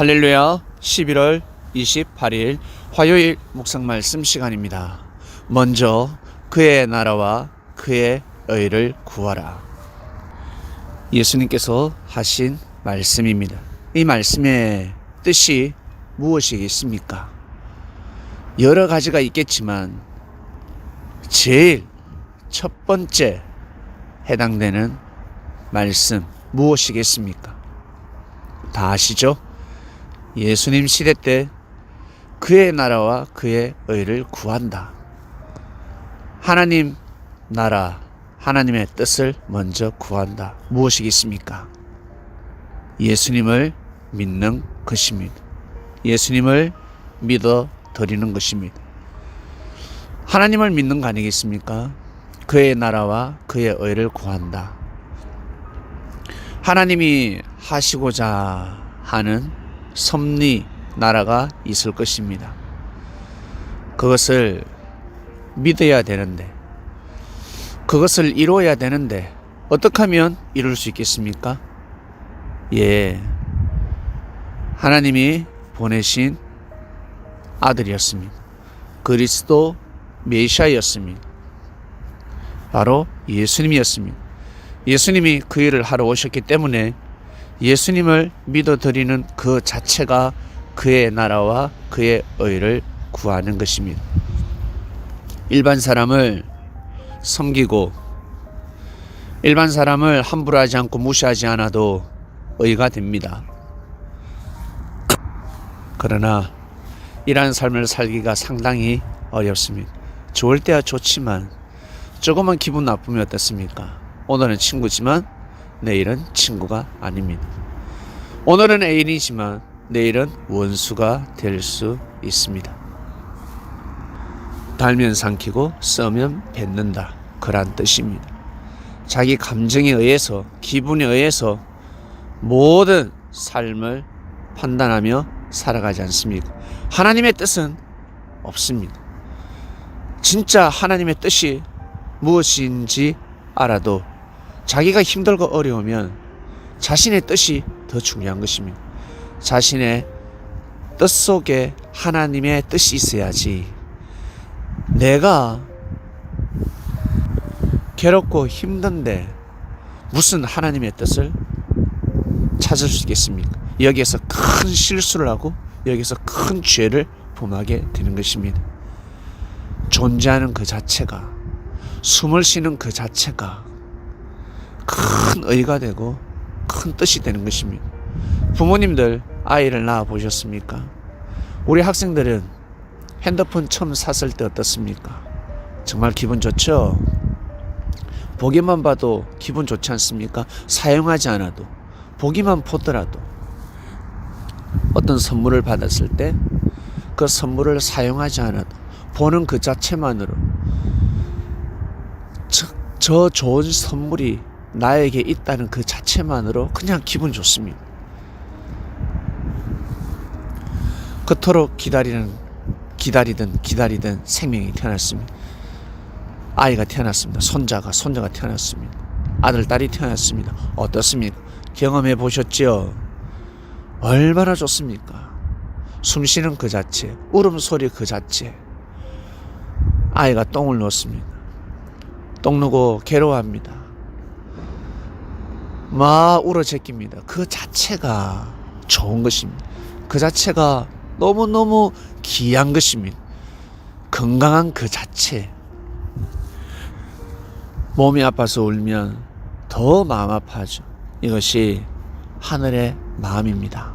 할렐루야 11월 28일 화요일 묵상 말씀 시간입니다. 먼저 그의 나라와 그의 의를 구하라. 예수님께서 하신 말씀입니다. 이 말씀의 뜻이 무엇이겠습니까? 여러 가지가 있겠지만 제일 첫 번째 해당되는 말씀 무엇이겠습니까? 다 아시죠? 예수님 시대 때 그의 나라와 그의 의를 구한다. 하나님 나라, 하나님의 뜻을 먼저 구한다. 무엇이겠습니까? 예수님을 믿는 것입니다. 예수님을 믿어 드리는 것입니다. 하나님을 믿는 거 아니겠습니까? 그의 나라와 그의 의를 구한다. 하나님이 하시고자 하는 섭리 나라가 있을 것입니다. 그것을 믿어야 되는데, 그것을 이루어야 되는데, 어떻게 하면 이룰 수 있겠습니까? 예. 하나님이 보내신 아들이었습니다. 그리스도 메시아였습니다. 바로 예수님이었습니다. 예수님이 그 일을 하러 오셨기 때문에 예수님을 믿어드리는 그 자체가 그의 나라와 그의 의를 구하는 것입니다. 일반 사람을 섬기고 일반 사람을 함부로 하지 않고 무시하지 않아도 의가 됩니다. 그러나 이러한 삶을 살기가 상당히 어렵습니다. 좋을 때야 좋지만 조금만 기분 나쁘면 어떻습니까? 오늘은 친구지만 내일은 친구가 아닙니다. 오늘은 애인이지만 내일은 원수가 될 수 있습니다. 달면 삼키고 써면 뱉는다. 그란 뜻입니다. 자기 감정에 의해서 기분에 의해서 모든 삶을 판단하며 살아가지 않습니까? 하나님의 뜻은 없습니다. 진짜 하나님의 뜻이 무엇인지 알아도 자기가 힘들고 어려우면 자신의 뜻이 더 중요한 것입니다. 자신의 뜻 속에 하나님의 뜻이 있어야지 내가 괴롭고 힘든데 무슨 하나님의 뜻을 찾을 수 있겠습니까? 여기에서 큰 실수를 하고 여기서 큰 죄를 범하게 되는 것입니다. 존재하는 그 자체가 숨을 쉬는 그 자체가 큰 의가 되고 큰 뜻이 되는 것입니다. 부모님들 아이를 낳아 보셨습니까? 우리 학생들은 핸드폰 처음 샀을 때 어떻습니까? 정말 기분 좋죠? 보기만 봐도 기분 좋지 않습니까? 사용하지 않아도 보기만 보더라도 어떤 선물을 받았을 때 그 선물을 사용하지 않아도 보는 그 자체만으로 저, 저 좋은 선물이 나에게 있다는 그 자체만으로 그냥 기분 좋습니다. 그토록 기다리는 기다리든 기다리든 생명이 태어났습니다. 아이가 태어났습니다. 손자가 손자가 태어났습니다. 아들 딸이 태어났습니다. 어떻습니까? 경험해 보셨지요? 얼마나 좋습니까? 숨 쉬는 그 자체, 울음소리 그 자체. 아이가 똥을 놓습니다. 똥 누고 괴로워합니다. 막 울어 제낍니다. 그 자체가 좋은 것입니다. 그 자체가 너무너무 귀한 것입니다. 건강한 그 자체. 몸이 아파서 울면 더 마음 아파하죠. 이것이 하늘의 마음입니다.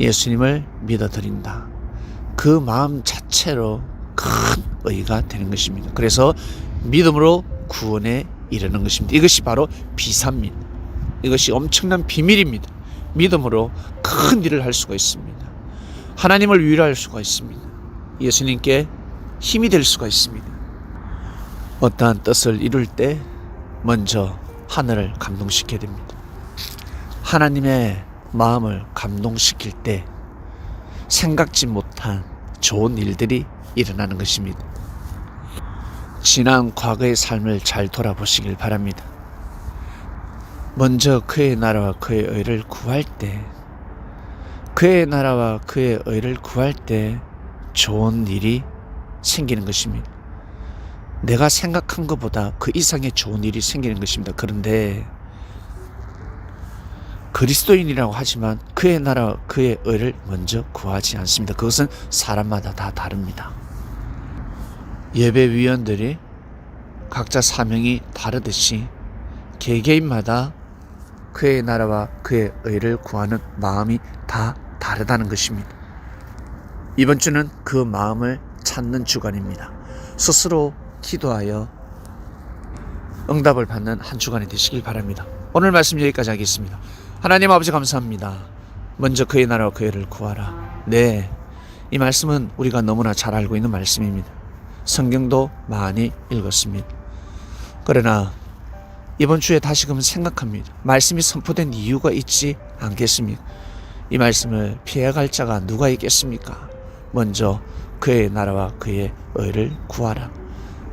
예수님을 믿어드린다. 그 마음 자체로 큰 의가 되는 것입니다. 그래서 믿음으로 구원에 이르는 것입니다. 이것이 바로 비사입니다. 이것이 엄청난 비밀입니다. 믿음으로 큰 일을 할 수가 있습니다. 하나님을 위로할 수가 있습니다. 예수님께 힘이 될 수가 있습니다. 어떠한 뜻을 이룰 때 먼저 하늘을 감동시켜야 됩니다. 하나님의 마음을 감동시킬 때 생각지 못한 좋은 일들이 일어나는 것입니다. 지난 과거의 삶을 잘 돌아보시길 바랍니다. 먼저 그의 나라와 그의 의를 구할 때 그의 나라와 그의 의를 구할 때 좋은 일이 생기는 것입니다. 내가 생각한 것보다 그 이상의 좋은 일이 생기는 것입니다. 그런데 그리스도인이라고 하지만 그의 나라 그의 의를 먼저 구하지 않습니다. 그것은 사람마다 다 다릅니다. 예배위원들이 각자 사명이 다르듯이 개개인마다 그의 나라와 그의 의를 구하는 마음이 다 다르다는 것입니다. 이번 주는 그 마음을 찾는 주간입니다. 스스로 기도하여 응답을 받는 한 주간이 되시길 바랍니다. 오늘 말씀 여기까지 하겠습니다. 하나님 아버지 감사합니다. 먼저 그의 나라와 그의 를 구하라. 네, 이 말씀은 우리가 너무나 잘 알고 있는 말씀입니다. 성경도 많이 읽었습니다. 그러나 이번 주에 다시금 생각합니다. 말씀이 선포된 이유가 있지 않겠습니까? 이 말씀을 피해갈 자가 누가 있겠습니까? 먼저 그의 나라와 그의 의를 구하라.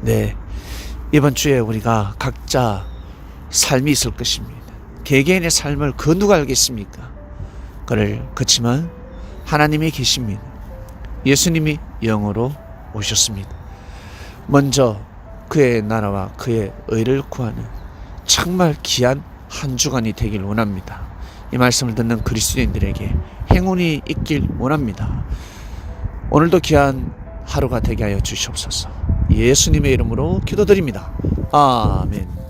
네, 이번 주에 우리가 각자 삶이 있을 것입니다. 개개인의 삶을 그 누가 알겠습니까? 그를 그치만 하나님이 계십니다. 예수님이 영으로 오셨습니다. 먼저 그의 나라와 그의 의를 구하는 정말 귀한 한 주간이 되길 원합니다. 이 말씀을 듣는 그리스도인들에게 행운이 있길 원합니다. 오늘도 귀한 하루가 되게 하여 주시옵소서. 예수님의 이름으로 기도드립니다. 아멘.